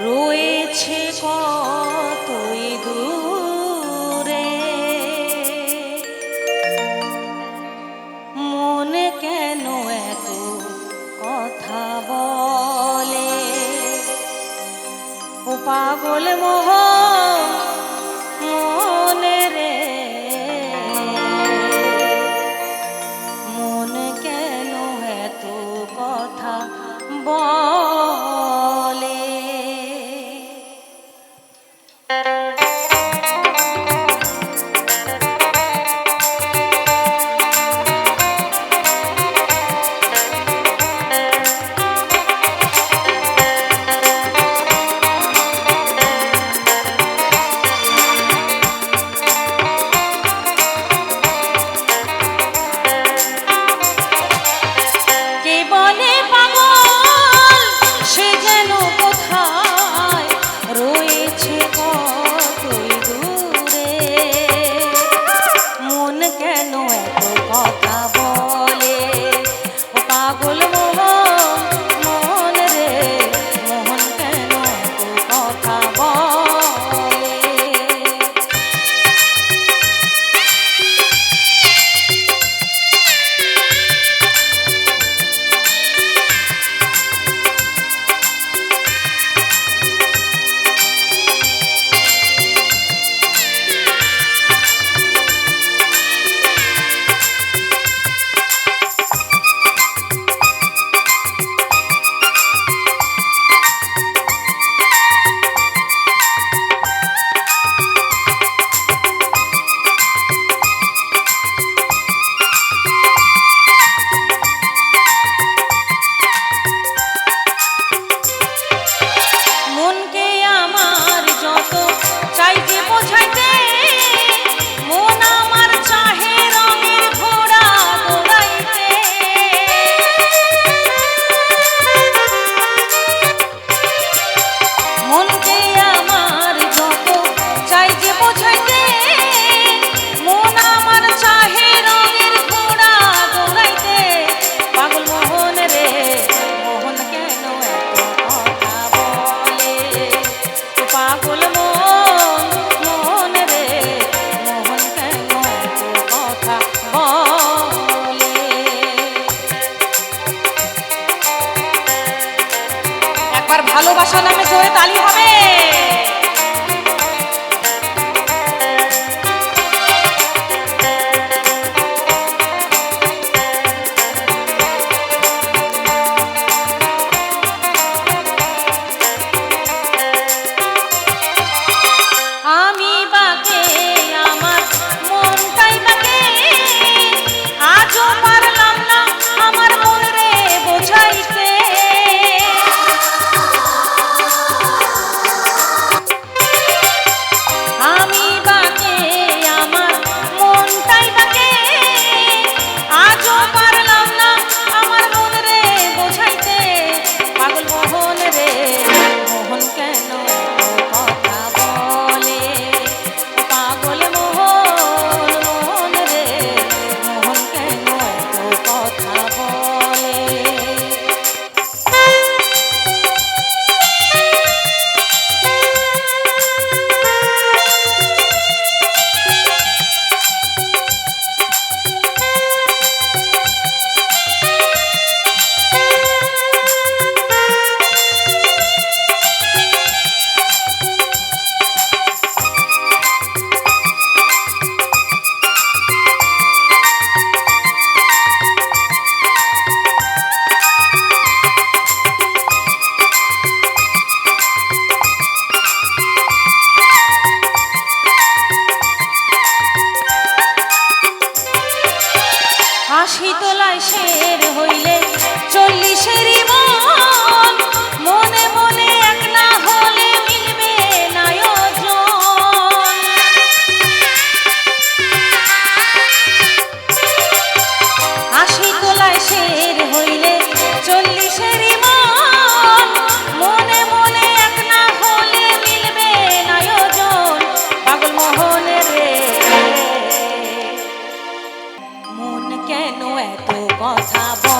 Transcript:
রয়েছে কতই দূরে। মনে কেন এত কথা বলে? ও পাগল মহা আর ভালোবাসা নামে জোরে তালি হবে। কেন এত কথা